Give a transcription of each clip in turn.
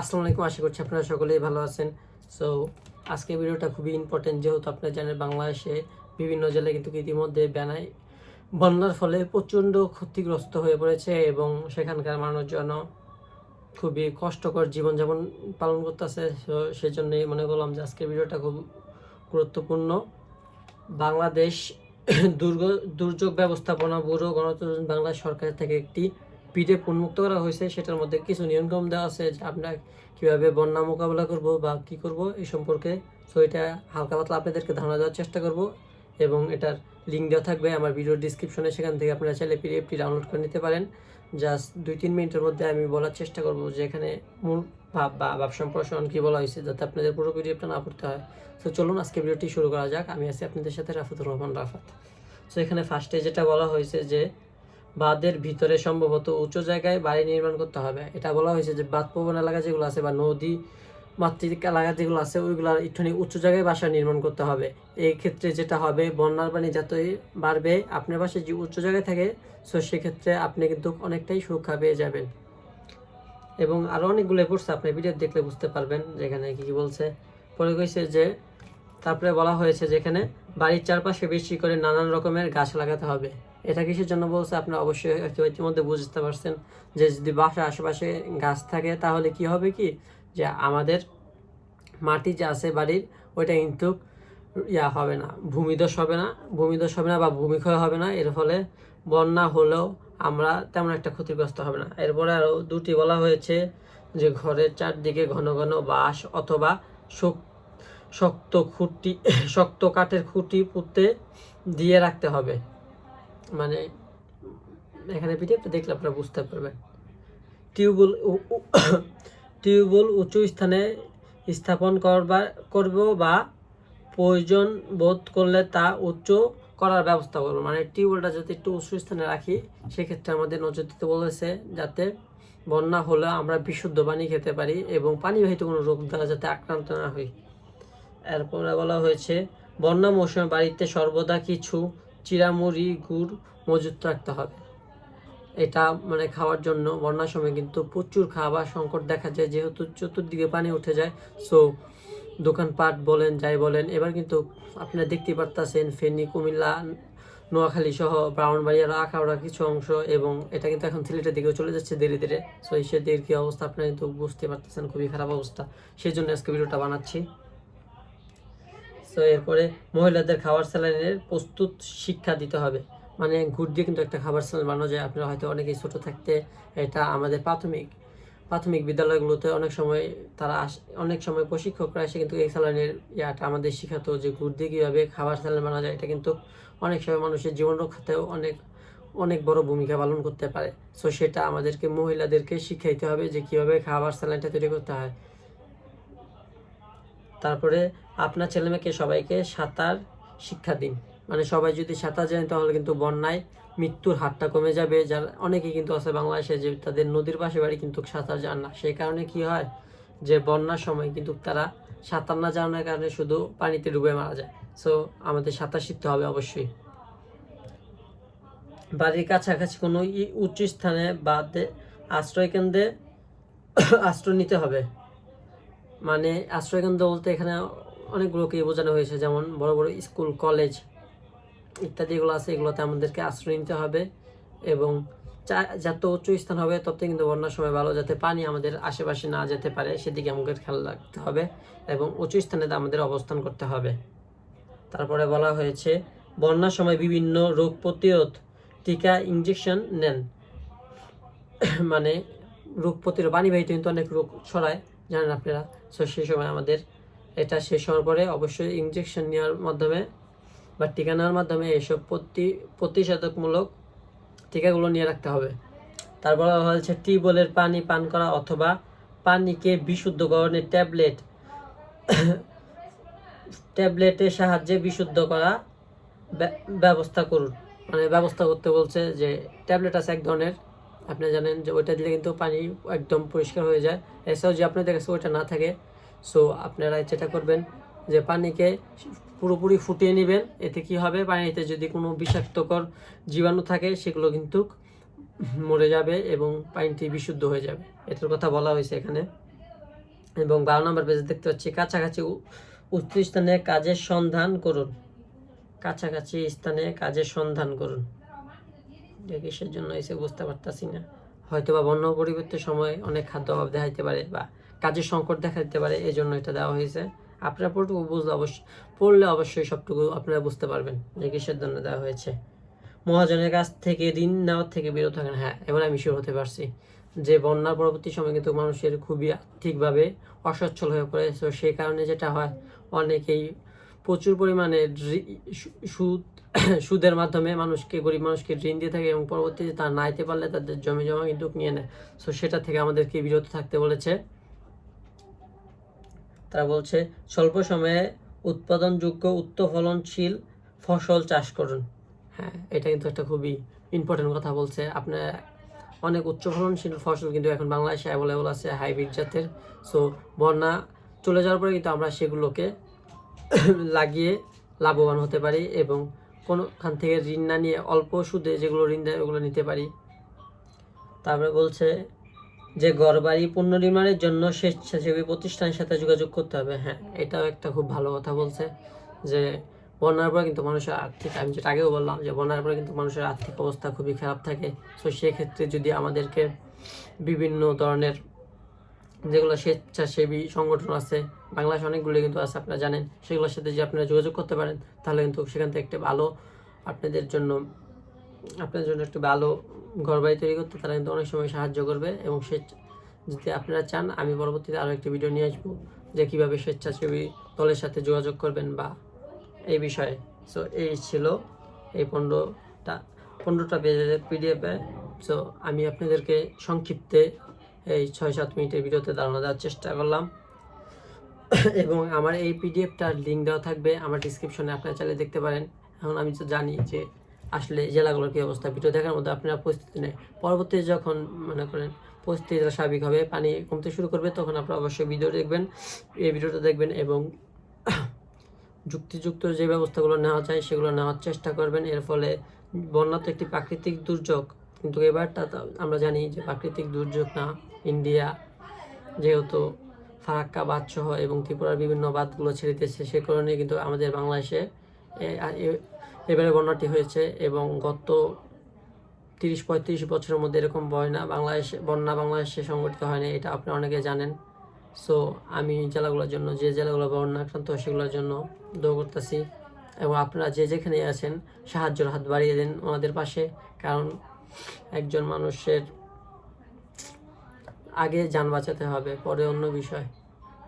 আসসালামু আলাইকুম। আশা করছি আপনারা সকলেই ভালো আছেন। সো আজকে ভিডিওটা খুবই ইম্পর্টেন্ট যেহেতু আপনারা জানেন বাংলাদেশে বিভিন্ন জেলায় কিন্তু ইতিমধ্যে বেনায় বন্যার ফলে প্রচণ্ড ক্ষতিগ্রস্ত হয়ে পড়েছে এবং সেখানকার মানুষজন খুবই কষ্টকর জীবনযাপন পালন করতেছে। তো সেই জন্যই মনে করলাম যে আজকের ভিডিওটা খুব গুরুত্বপূর্ণ। বাংলাদেশ দুর্গ, দুর্যোগ ব্যবস্থাপনা ব্যুরো গণতন্ত্র বাংলাদেশ সরকার থেকে একটি পিডিএফ উন্মুক্ত করা হয়েছে, সেটার মধ্যে কিছু নিয়মকানুন দেওয়া আছে যে আমরা কীভাবে বন্যা মোকাবেলা করব বা কি করব এই সম্পর্কে। সো এটা হালকা পাতলা আপনাদেরকে ধারণা দেওয়ার চেষ্টা করব এবং এটার লিঙ্ক দেওয়া থাকবে আমার ভিডিওর ডিসক্রিপশনে সেখান থেকে আপনারা চাইলে পিডিএফটি ডাউনলোড করে নিতে পারেন। জাস্ট দুই তিন মিনিটের মধ্যে আমি বলার চেষ্টা করব যে এখানে মূল ভাব বা ভাব সম্প্রসারণ কী বলা হয়েছে, যাতে আপনাদের পুরো পিডিএফটা না পড়তে হয়। তো চলুন আজকে ভিডিওটি শুরু করা যাক। আমি আছি আপনাদের সাথে রাফাতুর রহমান রাফাত। সো এখানে ফার্স্টে যেটা বলা হয়েছে যে বাঁধের ভিতরে সম্ভবত উঁচু জায়গায় বাড়ি নির্মাণ করতে হবে। এটা বলা হয়েছে যে বাঁধ প্রবণ এলাকা যেগুলো আছে বা নদী, মাতৃক এলাকা যেগুলো আছে ওইগুলো একটুখানি উঁচু জায়গায় বাসা নির্মাণ করতে হবে। এই ক্ষেত্রে যেটা হবে, বন্যার পানি যতই বাড়বে, আপনার পাশে যে উঁচু জায়গায় থাকে, সো সেক্ষেত্রে আপনি কিন্তু অনেকটাই সুরক্ষা পেয়ে যাবেন। এবং আরও অনেকগুলো পড়ছে আপনি ভিডিও দেখলে বুঝতে পারবেন যেখানে কি কি বলছে। পরে কইছে যে, তারপরে বলা হয়েছে যেখানে বাড়ির চারপাশে বেশি করে নানান রকমের গাছ লাগাতে হবে। এটা কিসের জন্য বলছে? আপনি অবশ্যই ইতিমধ্যে বুঝতে পারছেন যে যদি বাসার আশেপাশে গাছ থাকে, তাহলে কি হবে কি? যে আমাদের মাটি যে আছে বাড়ির, ওইটা কিন্তু ইয়া হবে না ভূমিদোষ হবে না ভূমিদোষ হবে না বা ভূমিক্ষয় হবে না। এর ফলে বন্যা হলেও আমরা তেমন একটা ক্ষতিগ্রস্ত হবে না। এরপরে আরও দুটি বলা হয়েছে যে ঘরের চারদিকে ঘন ঘন বাঁশ অথবা শক- শক্ত খুঁটি, শক্ত কাঠের খুঁটি পুঁতে দিয়ে রাখতে হবে। মানে এখানে পিডিএফটা দেখলে আপনারা বুঝতে পারবেন। টিউবওয়েল টিউবওয়েল উঁচু স্থানে স্থাপন করবার, করব বা প্রয়োজন বোধ করলে তা উচ্চ করার ব্যবস্থা করব। মানে টিউবওয়েলটা যদি একটু উঁচু স্থানে রাখি, সেক্ষেত্রে আমাদের নজর দিতে বলেছে যাতে বন্যা হলে আমরা বিশুদ্ধ পানি খেতে পারি এবং পানিবাহিত কোনো রোগ দ্বারা যাতে আক্রান্ত না হই। এরপরে বলা হয়েছে, বন্যা মৌসুমে বাড়িতে সর্বদা কিছু চিরামুড়ি গুড় মজুত রাখতে হবে। এটা মানে খাওয়ার জন্য বন্যার সময় কিন্তু প্রচুর খাবার সংকট দেখা যায়, যেহেতু চতুর্দিকে পানি উঠে যায়। সো দোকানপাট বলেন, যাই বলেন, এবার কিন্তু আপনারা দেখতে পারতাছেন, ফেনী, কুমিল্লা, নোয়াখালী সহ ব্রাহ্মণবাড়িয়ার আখাউড়া কিছু অংশ এবং এটা কিন্তু এখন সিলেটের দিকেও চলে যাচ্ছে ধীরে ধীরে। সো এই সেদিকে কি অবস্থা আপনারা কিন্তু বুঝতে পারতেছেন, খুবই খারাপ অবস্থা। সেই জন্য আজকে ভিডিওটা বানাচ্ছি। তো এরপরে মহিলাদের খাবার স্যালাইনের প্রস্তুত শিক্ষা দিতে হবে। মানে গুড় দিয়ে কিন্তু একটা খাবার স্যালাইন বানানো যায়। আপনারা হয়তো অনেকেই ছোট থাকতে এটা আমাদের প্রাথমিক প্রাথমিক বিদ্যালয়গুলোতে অনেক সময় তারা অনেক সময় প্রশিক্ষকরা এসে কিন্তু এই স্যালাইনের ইয়াটা আমাদের শেখাতো যে গুড় দিয়ে কীভাবে খাবার স্যালাইন বানানো যায়। এটা কিন্তু অনেক সময় মানুষের জীবন রক্ষাতেও অনেক অনেক বড় ভূমিকা পালন করতে পারে। সো সেটা আমাদেরকে, মহিলাদেরকে শিখাইতে হবে যে কীভাবে খাবার স্যালাইনটা তৈরি করতে হয়। তারপরে আপনার ছেলেমেয়েকে সবাইকে সাঁতার শিক্ষা দিন। মানে সবাই যদি সাঁতার জানে তাহলে কিন্তু বন্যায় মৃত্যুর হারটা কমে যাবে। যার অনেকেই কিন্তু আছে বাংলাদেশে যে তাদের নদীর পাশে বাড়ি কিন্তু সাঁতার জান না। সেই কারণে কি হয় যে বন্যার সময় কিন্তু তারা সাঁতার না জানার কারণে শুধু পানিতে ডুবে মারা যায়। সো আমাদের সাঁতার শিখতে হবে অবশ্যই। বাড়ির কাছাকাছি কোনো ই- উঁচু স্থানে বা দে- আশ্রয় কেন্দ্রে আশ্রয় নিতে হবে। মানে আশ্রয়কেন্দ্র বলতে এখানে অনেকগুলোকে বোঝানো হয়েছে, যেমন বড় বড় স্কুল, কলেজ ইত্যাদি এগুলো আছে, এগুলোতে আমাদেরকে আশ্রয় নিতে হবে এবং যত উঁচু স্থান হবে তত কিন্তু বন্যার সময় ভালো যাতে পানি আমাদের আশেপাশে না যেতে পারে, সেদিকে আমাদের খেয়াল রাখতে হবে এবং উঁচু স্থানে আমাদের অবস্থান করতে হবে। তারপরে বলা হয়েছে, বন্যার সময় বিভিন্ন রোগ প্রতিরোধ টিকা ইঞ্জেকশন নেন। মানে রোগ প্রতিরোধ পানিবাহিত কিন্তু অনেক রোগ ছড়ায়। জানেন আপনারা? সো সেই সময় আমাদের এটা শেষ হওয়ার পরে অবশ্যই ইঞ্জেকশন নেওয়ার মাধ্যমে বা টিকা নেওয়ার মাধ্যমে এসব প্রতি, প্রতিষেধকমূলক টিকাগুলো নিয়ে রাখতে হবে। তারপর হয়েছে টিউবওয়েলের পানি পান করা অথবা পানিকে বিশুদ্ধকরণের ট্যাবলেট, ট্যাবলেটের সাহায্যে বিশুদ্ধ করা ব্য- ব্যবস্থা করুন। মানে ব্যবস্থা করতে বলছে যে ট্যাবলেট আছে এক ধরনের। আপনি জানেন যে ওইটা দিলে কিন্তু পানি একদম পরিষ্কার হয়ে যায়। এছাড়াও যে আপনাদের কাছে ওইটা না থাকে সো আপনারা যেটা করবেন যে পানিকে পুরোপুরি ফুটিয়ে নেবেন। এতে কি হবে? পানিতে যদি কোনো বিষাক্তকর জীবাণু থাকে, সেগুলো কিন্তু মরে যাবে এবং পানিটি বিশুদ্ধ হয়ে যাবে। এটার কথা বলা হয়েছে এখানে। এবং বারো নম্বর পেজে দেখতে পাচ্ছি, কাছাকাছি উচ্চ স্থানে কাজের সন্ধান করুন। কাছাকাছি স্থানে কাজের সন্ধান করুন। কিসের জন্য এসে বুঝতে পারতাছি না। হয়তো বা বন্য পরিবর্তনের সময় অনেক খাদ্য অভাব দেখা দিতে পারে বা কাজের সংকট দেখা দিতে পারে এই জন্য এটা দেওয়া হয়েছে। আপনারা পুরোটুকু বুঝলে অবশ্যই পড়লে অবশ্যই সবটুকু আপনারা বুঝতে পারবেন যে কিসের জন্য দেওয়া হয়েছে। মহাজনের কাছ থেকে, ঋণ নেওয়ার থেকে বিরত থাকেন হ্যাঁ এবার আমি শিওর হতে পারছি যে বন্যার পরবর্তী সময় কিন্তু মানুষের খুবই আর্থিকভাবে অসচ্ছল হয়ে পড়ে। তো সেই কারণে যেটা হয়, অনেকেই প্রচুর পরিমাণে সুদ, সুদের মাধ্যমে মানুষকে, গরিব মানুষকে ঋণ দিয়ে থাকে এবং পরবর্তীতে তা নাইতে পারলে তাদের জমি জমা কিন্তু নিয়ে নেয়। সো সেটা থেকে আমাদেরকে বিরত থাকতে বলেছে। তারা বলছে, স্বল্প সময়ে উৎপাদনযোগ্য উচ্চ ফলনশীল ফসল চাষ করুন। হ্যাঁ এটা কিন্তু একটা খুবই ইম্পর্টেন্ট কথা বলছে। আপনার অনেক উচ্চ ফলনশীল ফসল কিন্তু এখন বাংলাদেশে অ্যাভেলেবল আছে, হাইব্রিড জাতের। সো বন্যা চলে যাওয়ার পরে কিন্তু আমরা সেগুলোকে লাগিয়ে লাভবান হতে পারি এবং কোনোখান থেকে ঋণ না নিয়ে অল্প সুদে যেগুলো ঋণ দেয় ওগুলো নিতে পারি। তারপরে বলছে যে, ঘরবাড়ি পুনর্নির্মাণের জন্য স্বেচ্ছাসেবী প্রতিষ্ঠানের সাথে যোগাযোগ করতে হবে। হ্যাঁ এটাও একটা খুব ভালো কথা বলছে যে, বন্যার পরে কিন্তু মানুষের আর্থিক, আমি যেটা আগেও বললাম যে, বন্যার পরে কিন্তু মানুষের আর্থিক অবস্থা খুবই খারাপ থাকে। তো সেক্ষেত্রে যদি আমাদেরকে বিভিন্ন ধরনের যেগুলো স্বেচ্ছাসেবী সংগঠন আছে, বাংলাদেশে অনেকগুলো কিন্তু আছে, আপনারা জানেন। সেগুলোর সাথে যে আপনারা যোগাযোগ করতে পারেন, তাহলে কিন্তু সেখান থেকে একটা ভালো আপনাদের জন্য আপনাদের জন্য একটু ভালো ঘর বাড়ি তৈরি করতে তারা কিন্তু অনেক সময় সাহায্য করবে এবং সে যদি আপনারা চান, আমি পরবর্তীতে আরও একটি ভিডিও নিয়ে আসব যে কীভাবে স্বেচ্ছাসেবী দলের সাথে যোগাযোগ করবেন বা এই বিষয়ে। সো এই ছিল এই পনেরোটা পনেরোটা পেজের পিডিএফে সো আমি আপনাদেরকে সংক্ষিপ্তে এই ছয় সাত মিনিটের ভিডিওতে দাঁড়ানো দেওয়ার চেষ্টা করলাম। এবং আমার এই পিডিএফটার লিঙ্ক দেওয়া থাকবে, আমার ডিসক্রিপশনে আপনারা চাইলে দেখতে পারেন। এখন আমি তো জানি যে আসলে জেলাগুলোর কী অবস্থা। ভিডিও দেখার মধ্যে আপনারা প্রস্তুতি নেই। পরবর্তীতে যখন মনে করেন পরিস্থিতিটা স্বাভাবিক হবে, পানি কমতে শুরু করবে, তখন আপনারা অবশ্যই ভিডিও দেখবেন, এই ভিডিওটা দেখবেন এবং যুক্তিযুক্ত যে ব্যবস্থাগুলো নেওয়া যায়, সেগুলো নেওয়ার চেষ্টা করবেন। এর ফলে বন্যা তো একটি প্রাকৃতিক দুর্যোগ কিন্তু এবারটা তো আমরা জানি যে প্রাকৃতিক দুর্যোগ না, ইন্ডিয়া যেহেতু ফারাক্কা বাঁধ সহ এবং ত্রিপুরার বিভিন্ন বাঁধগুলো ছেড়ে দিয়েছে, সে কারণে কিন্তু আমাদের বাংলাদেশে এবারে বন্যাটি হয়েছে এবং গত তিরিশ, পঁয়ত্রিশ বছরের মধ্যে এরকম না বাংলাদেশে, বন্যা বাংলাদেশে সংগঠিত হয়নি এটা আপনি অনেকে জানেন। সো আমি জেলাগুলোর জন্য, যে জেলাগুলো বন্যা আক্রান্ত সেগুলোর জন্য দোয়া করতেছি এবং আপনারা যে যেখানে আছেন, সাহায্যের হাত বাড়িয়ে দেন ওনাদের পাশে, কারণ একজন মানুষের আগে যান বাঁচাতে হবে, পরে অন্য বিষয়।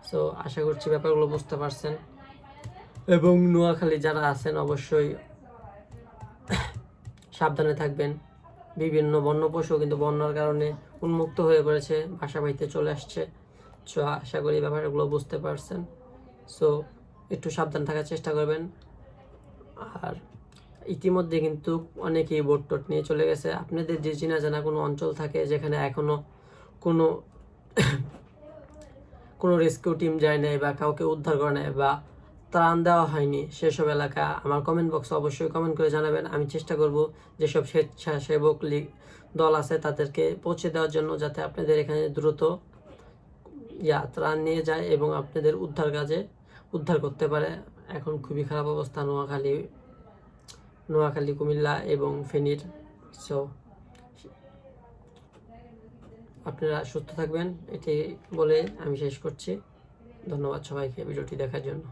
সো আশা করছি ব্যাপারগুলো বুঝতে পারছেন। এবং নোয়াখালী যারা আছেন, অবশ্যই সাবধানে থাকবেন। বিভিন্ন বন্য পশু কিন্তু বন্যার কারণে উন্মুক্ত হয়ে পড়েছে, বাসা বাড়িতে চলে আসছে। সো আশা করি ব্যাপারগুলো বুঝতে পারছেন। সো একটু সাবধান থাকার চেষ্টা করবেন। আর ইতিমধ্যে কিন্তু অনেকেই বোট টোট নিয়ে চলে গেছে। আপনাদের যে চেনা জানা কোনো অঞ্চল থাকে যেখানে এখনও কোনো কোনো রেস্কিউ টিম যায় নাই বা কাউকে উদ্ধার করে নাই বা ত্রাণ দেওয়া হয়নি সেসব এলাকা, আমার কমেন্ট বক্সে অবশ্যই কমেন্ট করে জানাবেন। আমি চেষ্টা করব যেসব স্বেচ্ছাসেবক লীগ দল আছে তাদেরকে পৌঁছে দেওয়ার জন্য যাতে আপনাদের এখানে দ্রুত ইয়া ত্রাণ নিয়ে যায় এবং আপনাদের উদ্ধার কাজে উদ্ধার করতে পারে। এখন খুবই খারাপ অবস্থা নোয়াখালী নোয়াখালী, কুমিল্লা এবং ফেনীর। সো আপনারা সুস্থ থাকবেন, এটি বলে আমি শেষ করছি। ধন্যবাদ সবাইকে ভিডিওটি দেখার জন্য।